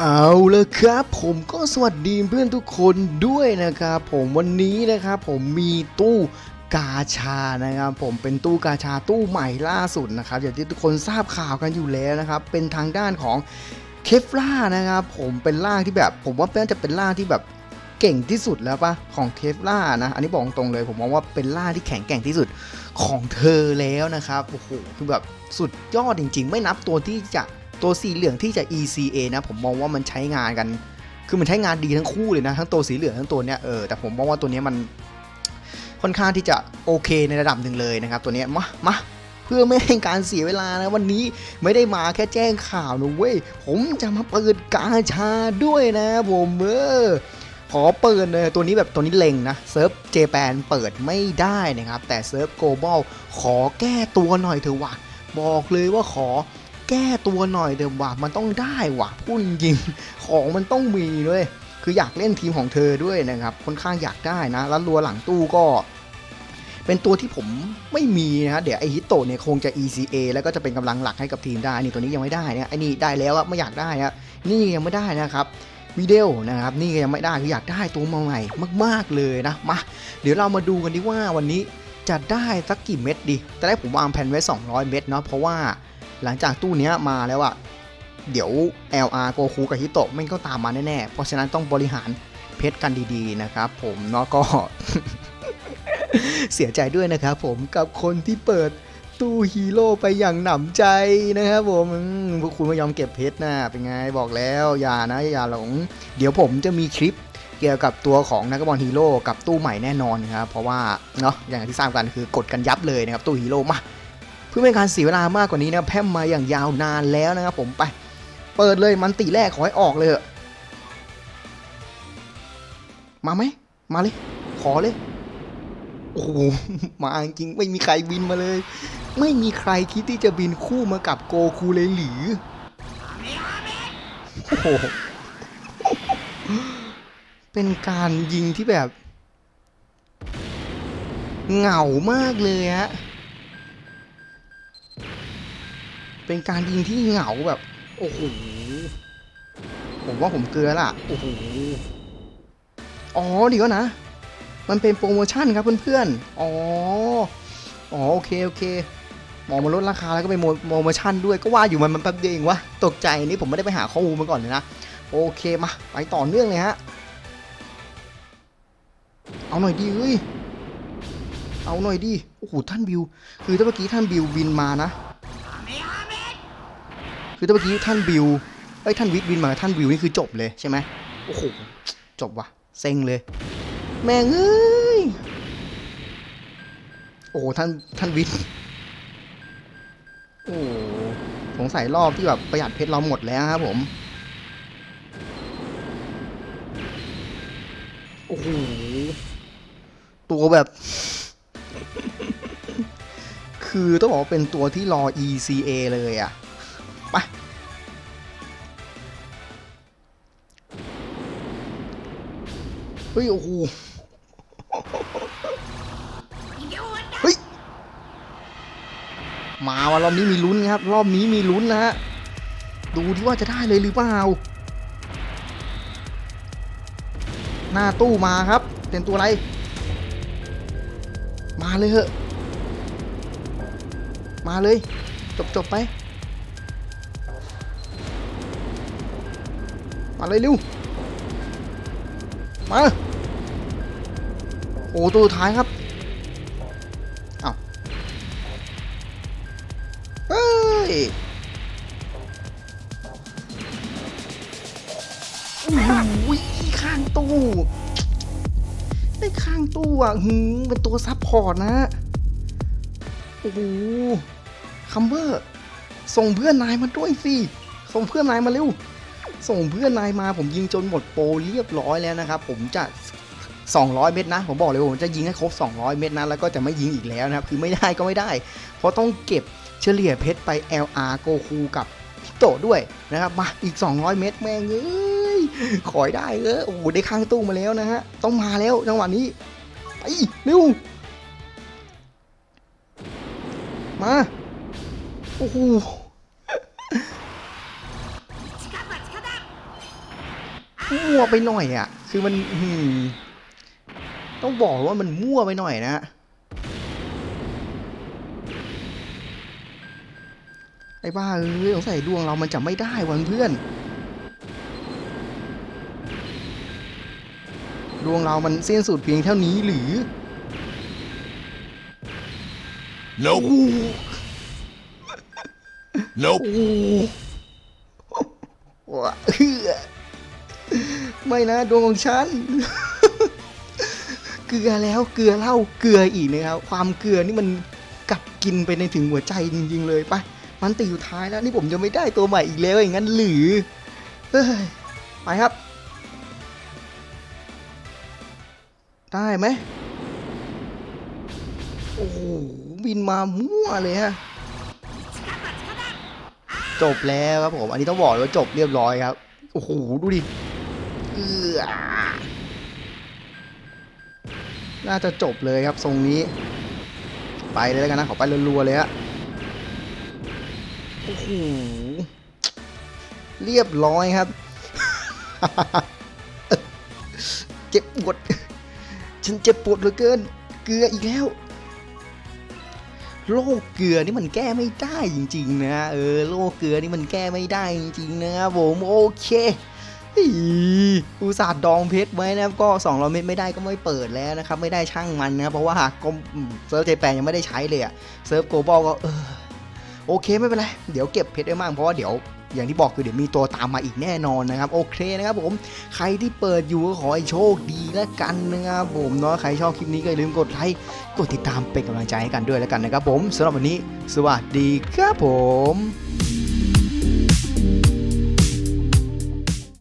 เอาละครับผมก็สวัสดีเพื่อนทุกคนด้วยนะครับผมวันนี้นะครับผมมีตู้กาชานะครับผมเป็นตู้กาชาตู้ใหม่ล่าสุดนะครับอย่างที่ทุกคนทราบข่าวกันอยู่แล้วนะครับเป็นทางด้านของเคฟล่านะครับผมเป็นล่างที่แบบ ผมว่าน่าจะเป็นล่างที่แบบเก่งที่สุดแล้วปะของเคฟล่านะ อันนี้บอกตรงเลย ผมมองว่าเป็นล่าที่แข็งแกร่งที่สุดของเธอแล้วนะครับโอ้โหคือแบบสุดยอดจริง ๆ ไม่นับตัวที่จะ ตัวสีเหลืองที่จะ ECA นะผมมองว่ามันใช้งานกัน คือมันใช้งานดีทั้งคู่เลยนะ ทั้งตัวสีเหลืองทั้งตัวเนี้ยเออแต่ผมมองว่าตัวเนี้ยมันค่อนข้างที่จะโอเคในระดับหนึ่งเลยนะครับ ตัวเนี้ยมามาเพื่อไม่ให้การเสียเวลานะวันนี้ไม่ได้มาแค่แจ้งข่าวนะเว้ยผมจะมาเปิดกาชาด้วยนะผมเออขอเปิดเลยตัวนี้แบบตัวนี้เล็งนะเซิร์ฟเจแปนเปิดไม่ได้นะครับ แต่เซิร์ฟโกลบอลขอแก้ตัวหน่อยเถอะวะบอกเลยว่าขอ แก้ตัวหน่อยเดี๋ยวว่ะมันต้องได้ว่ะพูดจริงของมันต้องมีด้วย คืออยากเล่นทีมของเธอด้วยนะครับค่อนข้างอยากได้นะ แล้วรัวหลังตู้ก็เป็นตัวที่ผมไม่มีนะฮะเดี๋ยวไอฮิตโตเนี่ยคงจะ ECA แล้วก็จะเป็นกำลังหลักให้กับทีมได้ นี่ตัวนี้ยังไม่ได้นี่ยไอนี่ได้แล้วอะไม่อยากได้นะนี่ยังไม่ได้นะครับวิดีโอนะครับนี่ยังไม่ได้คืออยากได้ตัวมาใหม่มาก ๆเลยนะมาเดี๋ยวเรามาดูกันดีว่าวันนี้จะได้สักกี่เม็ดดีแต่แรกผมวางแผนไว้ 200 เม็ดเนาะเพราะว่า หลังจากตู้เนี้ยมาแล้วอะเดี๋ยว LR โกคูกับฮิโตะไม่ก็ตามมาแน่ๆ เพราะฉะนั้นต้องบริหารเพชรกันดีๆนะครับผมเนาะก็ เสียใจด้วยนะครับผมกับคนที่เปิดตู้ฮีโร่ไปอย่างหนำใจนะครับผมพวกคุณไม่ยอมเก็บเพชรนะเป็นไงบอกแล้วอย่านะอย่าหลง เดี๋ยวผมจะมีคลิปเกี่ยวกับตัวของนักบอลฮีโร่กับตู้ใหม่แน่นอนครับเพราะว่าเนาะอย่างที่ทราบกันคือกดกันยับเลยนะครับตู้ฮีโร่มา พื่อไม่ให้การเสียเวลามากกว่านี้นะแพร่มมาอย่างยาวนานแล้วนะครับผมไป เปิดเลยมันตีแรกขอให้ออกเลยมาไหมมาเลย ขอเลย โอ้โหมาจริงไม่มีใครบินมาเลย ไม่มีใครคิดที่จะบินคู่มากับโกคูเลยหรือโอ้โหเป็นการยิงที่แบบ เหงามากเลยฮะ เป็นการยิงที่เหงาแบบ โอ้โห ผมว่าผมเกลือละโอ้โห อ๋อเดี๋ยวนะ มันเป็นโปรโมชั่นครับเพื่อนๆ อ๋อ อ๋อโอเคโอเคหมอมาลดราคาแล้วก็เป็นโมโปรโมชั่นด้วยก็ว่าอยู่มันมันแป๊บเดียวเองวะ ตกใจนี่ผมไม่ได้ไปหาข้อมูลมาก่อนเลยนะ โอเคมาไปต่อเนื่องเลยฮะ เอาหน่อยดีเฮ้ยเอาหน่อยดิ โอ้โห ท่านบิว คือถ้าเมื่อกี้ท่านบิวบินมานะ คือถ้าเมื่อกี้ท่านบิวเอ้ยท่านวิทย์บินมาท่านบิวนี่คือจบเลยใช่ไหมโอ้โหจบว่ะเซ็งเลย แม่งเอ้ยโอ้ท่านท่านวิทย์โอ้สงสัยรอบที่แบบประหยัดเพชรเราหมดแล้วครับผมโอ้โหตัวแบบ คือต้องบอกว่าเป็นตัวที่รอ ECA เลยอะไเฮ้ยโอ้โหเฮ้ยมาว่ารอบนี้มีลุ้นครับ รอบนี้มีลุ้นนะฮะดูที่ว่าจะได้เลยหรือเปล่าหน้าตู้มาครับ เป็นตัวอะไร มาเลยเหอะ มาเลย จบจบไป มาเลยเร็ว มา โอ้ตัวท้ายครับเอาเฮ้ยโอ้ยข้างตู้ ได้ข้างตู้อะหืมเป็นตัวซับพอร์ตนะ โอ้โหคัมเบอร์ ส่งเพื่อนนายมาด้วยสิ ส่งเพื่อนนายมาเร็ว ส่งเพื่อนนายมาผมยิงจนหมดโปรเรียบร้อยแล้วนะครับ ผมจะ 200 เม็ดนะ ผมบอกเลยว่าผมจะยิงให้ครบ 200 เม็ดนะแล้วก็จะไม่ยิงอีกแล้วนะครับคือไม่ได้ก็ไม่ได้ เพราะต้องเก็บเฉลี่ยเพชรไป LR โกคูกับพิโตะด้วยนะครับมาอีก 200 เม็ดแม่งเอ้ยขอยได้เออโอ้โหได้ข้างตู้มาแล้วนะฮะต้องมาแล้วจังหวะนี้ไปเร็วมาโอ้โห มั่วไปหน่อยอะ คือมันอืต้องบอกว่ามันมั่วไปหน่อยนะ ไอ้บ้าเอ้ยสงสัยดวงเรามันจะไม่ได้วันเพื่อน ดวงเรามันเส้นสุดเพียงเท่านี้หรือโอ้ Nope. Nope. ไม่นะดวงของฉัน เกลือแล้วเกลือเหล้าเกลืออีกนะครับ ความเกลือนี่มันกัดกินไปในถึงหัวใจจริง ๆ เลยไปมันตีอยู่ท้ายแล้วนี่ผมจะไม่ได้ตัวใหม่อีกแล้วอย่างนั้นหรือเฮ้ยไปครับ ได้ไหมโอ้โหบินมามั่วเลยฮะจบแล้วครับผม อันนี้ต้องบอกเลยว่าจบเรียบร้อยครับ โอ้โห ดูดิ เออน่าจะจบเลยครับทรงนี้ ไปเลยแล้วกันนะขอไปรัวๆเลยฮะโอ้โหเรียบร้อยครับ เจ็บปวด ฉันเจ็บปวดเหลือเกิน เกลืออีกแล้วโรคเกลือนี่มันแก้ไม่ได้จริง ๆ นะเออโรคเกลือนี่มันแก้ไม่ได้จริงๆนะครับผมโอเค อุตส่าห์ดองเพชรไว้นะครับก็200เม็ดไม่ได้ก็ไม่เปิดแล้วนะครับไม่ได้ช่างมันนะเพราะว่าหาก็เซิร์ฟเจแปนยังไม่ได้ใช้เลยอะเซิร์ฟโกลบอลก็เออโอเคไม่เป็นไรเดี๋ยวเก็บเพชรได้มากเพราะว่าเดี๋ยวอย่างที่บอกคือเดี๋ยวมีตัวตามมาอีกแน่นอนนะครับ โอเคนะครับผมใครที่เปิดอยู่ก็ขอให้โชคดีแล้วกันนะครับผมเนาะใครชอบคลิปนี้ก็อย่าลืมกดไลค์กดติดตามเป็นกำลังใจให้กันด้วยแล้วกันนะครับผมสำหรับวันนี้ สวัสดีครับผม